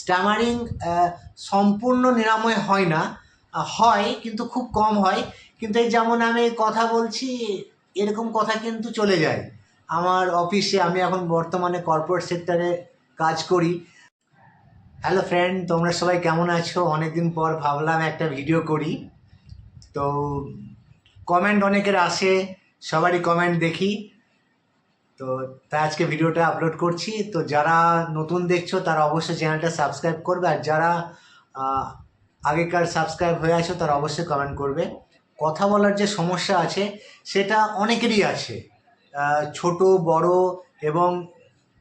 Stammering সম্পূর্ণ নিরাময় হয় না। হয়, কিন্তু খুব কম হয়। কিন্তু এই যেমন আমি কথা বলছি, এরকম কথা কিন্তু চলে যায়। আমার অফিসে আমি এখন বর্তমানে কর্পোরেট সেক্টরে কাজ করি। হ্যালো ফ্রেন্ড তোমরা সবাই কেমন আছো? অনেকদিন পর ভাবলাম একটা ভিডিও করি। তো কমেন্ট অনেকের আসে, সবারই কমেন্ট দেখি। তো তাই আজকে ভিডিওটা আপলোড করছি। তো যারা নতুন দেখছ, তারা অবশ্যই চ্যানেলটা সাবস্ক্রাইব করবে। আর যারা আগেকার সাবস্ক্রাইব হয়ে আছো, তারা অবশ্যই কমেন্ট করবে। কথা বলার যে সমস্যা আছে, সেটা অনেকেরই আছে। ছোট, বড় এবং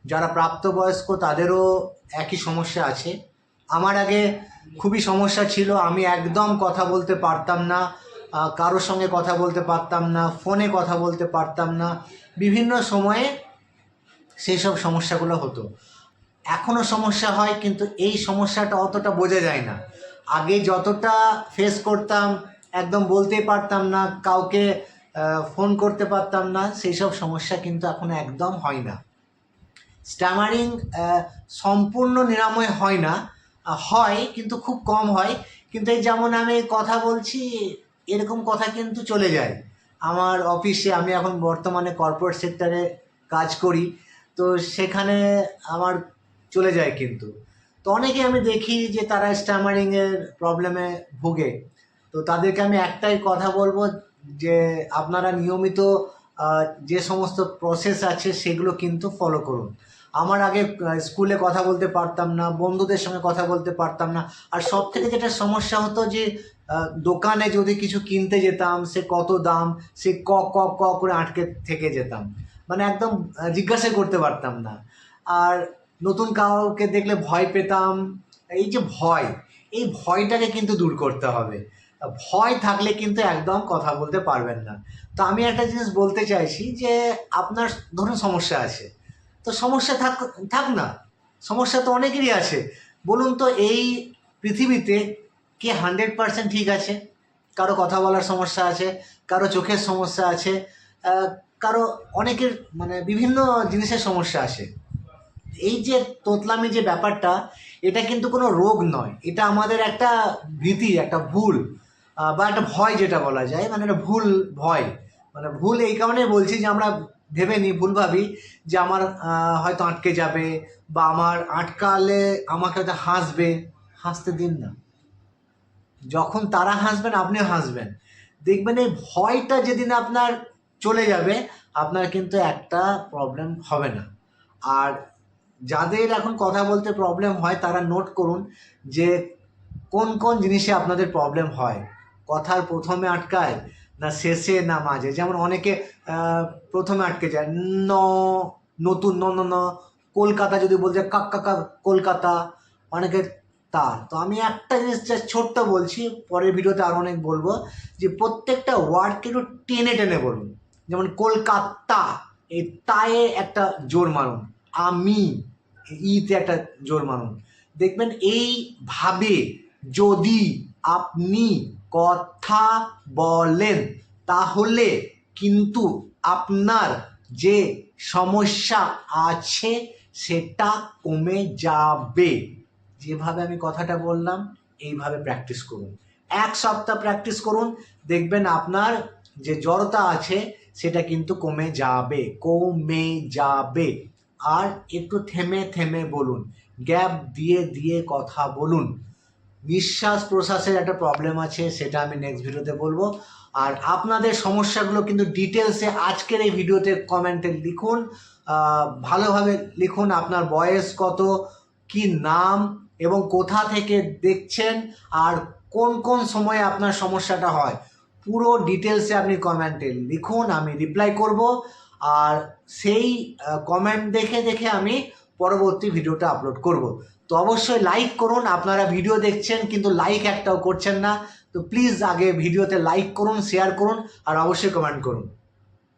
যারা প্রাপ্তবয়স্ক, তাদেরও একই সমস্যা আছে। আমার আগে খুবই সমস্যা ছিল, আমি একদম কথা বলতে পারতাম না। কারোর সঙ্গে কথা বলতে পারতাম না, ফোনে কথা বলতে পারতাম না। বিভিন্ন সময়ে সেই সব সমস্যাগুলো হতো। এখনও সমস্যা হয়, কিন্তু এই সমস্যাটা অতটা বোঝা যায় না। আগে যতটা ফেস করতাম, একদম বলতেই পারতাম না, কাউকে ফোন করতে পারতাম না, সেই সব সমস্যা কিন্তু এখন একদম হয় না। স্ট্যামারিং সম্পূর্ণ নিরাময় হয় না। হয়, কিন্তু খুব কম হয়। কিন্তু এই যেমন আমি কথা বলছি এরকম কথা কিন্তু চলে যায়। আমার অফিসে আমি এখন বর্তমানে কর্পোরেট সেক্টরে কাজ করি, তো সেখানে আমার চলে যায় কিন্তু। তো অনেকে আমি দেখি যে তারা স্ট্যামারিংয়ের প্রবলেমে ভুগে। তো তাদেরকে আমি একটাই কথা বলব যে আপনারা নিয়মিত যে সমস্ত প্রসেস আছে সেগুলো কিন্তু ফলো করুন। আমার আগে স্কুলে কথা বলতে পারতাম না, বন্ধুদের সঙ্গে কথা বলতে পারতাম না। আর সব থেকে যেটা সমস্যা হতো যে দোকানে যদি কিছু কিনতে যেতাম, সে কত দাম, সে ক ক ক করে আটকে থেকে যেতাম। মানে একদম জিজ্ঞাসা করতে পারতাম না। আর নতুন কাউকে দেখলে ভয় পেতাম। এই যে ভয়, এই ভয়টাকে কিন্তু দূর করতে হবে। ভয় থাকলে কিন্তু একদম কথা বলতে পারবেন না। তো আমি একটা জিনিস বলতে চাইছি যে, আপনার ধরুন সমস্যা আছে। তো সমস্যা থাক থাক না। সমস্যা তো অনেকেরই আছে। বলুন তো, এই পৃথিবীতে কে হান্ড্রেড পার্সেন্ট ঠিক আছে? কারও কথা বলার সমস্যা আছে, কারও চোখের সমস্যা আছে কারও অনেকের মানে বিভিন্ন জিনিসের সমস্যা আছে। এই যে তোতলামি যে ব্যাপারটা, এটা কিন্তু কোনো রোগ নয়। এটা আমাদের একটা ভীতি, একটা ভুল বা একটা ভয় যেটা বলা যায়। মানে একটা ভুল ভয়। মানে ভুল এই কারণে বলছি যে আমরা ভেবে নিই ভুল ভাবি যে আমার হয়তো আটকে যাবে বা আমার আটকালে আমাকে হয়তো হাসবে। হাসতে দিন না। যখন তারা হাসবেন, আপনিও হাসবেন। দেখবেন এই ভয়টা যেদিন আপনার চলে যাবে, আপনার কিন্তু একটা প্রবলেম হবে না। আর যাদের এখন কথা বলতে প্রবলেম হয়, তারা নোট করুন যে কোন কোন জিনিসে আপনাদের প্রবলেম হয়। কথার প্রথমে আটকায় না শেষে না মাঝে। যেমন অনেকে প্রথমে আটকে যায়, ন, নতুন, ন ন কলকাতা যদি বলছে, কাক, কাকা কলকাতা অনেকের তা তো আমি একটা জিনিস ছোট্ট বলছি, পরের ভিডিওতে আরও অনেক বলব, যে প্রত্যেকটা ওয়ার্ডকে একটু টেনে টেনে বলুন। যেমন কলকাতা, এই তায়ে একটা জোর মারুন, আমি ইতে একটা জোর মারুন। দেখবেন এইভাবে যদি আপনি কথা বলেন, তাহলে কিন্তু আপনার যে সমস্যা আছে সেটা কমে যাবে। যেভাবে আমি কথাটা বললাম, এইভাবে প্র্যাকটিস করুন। এক সপ্তাহ প্র্যাকটিস করুন, দেখবেন আপনার যে জড়তা আছে সেটা কিন্তু কমে যাবে কমে যাবে। আর একটু থেমে থেমে বলুন, গ্যাপ দিয়ে দিয়ে কথা বলুন। নিঃশ্বাস প্রশ্বাসের একটা প্রবলেম আছে, সেটা আমি নেক্সট ভিডিওতে বলব। আর আপনাদের সমস্যাগুলো কিন্তু ডিটেলসে আজকের এই ভিডিওতে কমেন্টে লিখুন। ভালোভাবে লিখুন আপনার বয়স কত, কি নাম, এবং কোথা থেকে দেখছেন, আর কোন কোন সময়ে আপনার সমস্যাটা হয়। পুরো ডিটেলসে আপনি কমেন্টে লিখুন, আমি রিপ্লাই করব। আর সেই কমেন্ট দেখে দেখে আমি পরবর্তী ভিডিওটা আপলোড করব। তো অবশ্যই লাইক করুন, আপনারা ভিডিও দেখছেন, কিন্তু লাইক একটাও করছেন না। তো প্লিজ আগে ভিডিওতে লাইক করুন শেয়ার করুন, আর অবশ্যই কমেন্ট করুন।